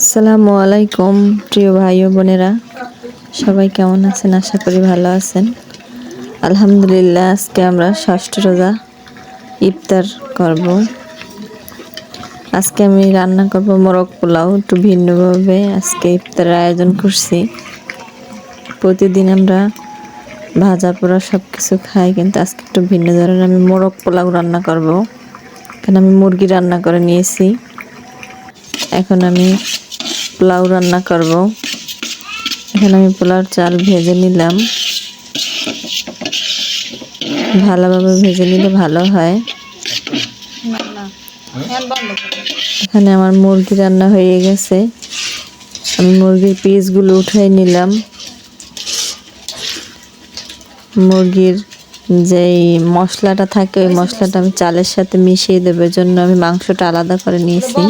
আসসালামু আলাইকুম, প্রিয় ভাই ও বোনেরা। সবাই কেমন আছেন? আশা করি ভালো আছেন। আলহামদুলিল্লাহ, আজকে আমরা ষষ্ঠ রোজা ইফতার করব। আজকে আমি রান্না করব মোরগ পোলাও। একটু ভিন্নভাবে আজকে ইফতারের আয়োজন করছি। প্রতিদিন আমরা ভাজা, পোড়া সব কিছু খাই, কিন্তু আজকে একটু ভিন্ন ধরনের আমি মোরগ পোলাও রান্না করব। এখানে আমি মুরগি রান্না করে নিয়েছি। এখন আমি পোলাও রান্না করব। এখানে আমি পোলাওর চাল ভেজে নিলাম। ভালোভাবে ভেজে নিলে ভালো হয়। এখানে আমার মুরগি রান্না হয়ে গেছে। আমি মুরগির পিসগুলো উঠাই নিলাম। মুরগির যেই মশলাটা থাকে, ওই মশলাটা আমি চালের সাথে মিশিয়ে দেবার জন্য আমি মাংসটা আলাদা করে নিয়েছি।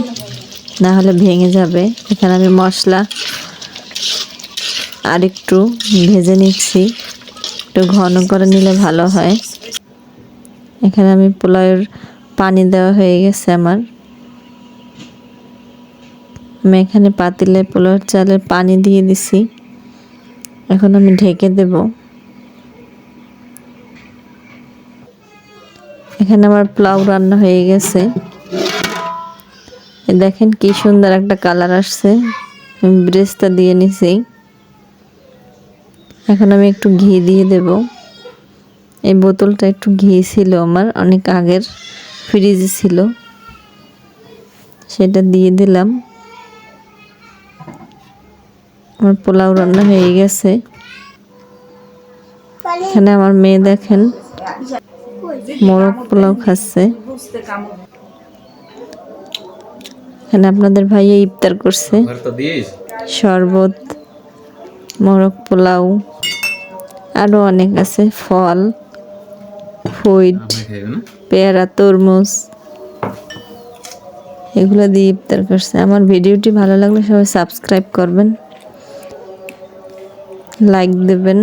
না হলে ভেঙে যাবে। এখানে আমি মশলা আর একটু ভেজে নিচ্ছি। একটু ঘন করে নিলে ভালো হয়। এখানে আমি পোলাওয়ের পানি দেওয়া হয়ে গেছে আমার। আমি এখানে পাতিলে পোলাওয়ের চালের পানি দিয়ে দিছি। এখন আমি ঢেকে দেব। এখানে আমার পোলাও রান্না হয়ে গেছে। দেখেন কি সুন্দর একটা কালার আসছে। ব্রেসটা দিয়ে নিছি। এখন আমি একটু ঘি দিয়ে দেব। এই বোতলটা একটু ঘি ছিল আমার, অনেক আগের ফ্রিজে ছিল। সেটা দিয়ে দিলাম। আমার পোলাও রান্না হয়ে গেছে। এখানে আমার মেয়ে দেখেন, মোরগ পোলাও খাচ্ছে। এখানে আপনাদের ভাইয়া ইফতার করছে। শরবত মোরগ পোলাও আরও অনেক আছে ফল ফুইট পেয়ারা তরমুজ এগুলো দিয়ে ইফতার করছে। আমার ভিডিওটি ভালো লাগলে সবাই সাবস্ক্রাইব করবেন লাইক দেবেন।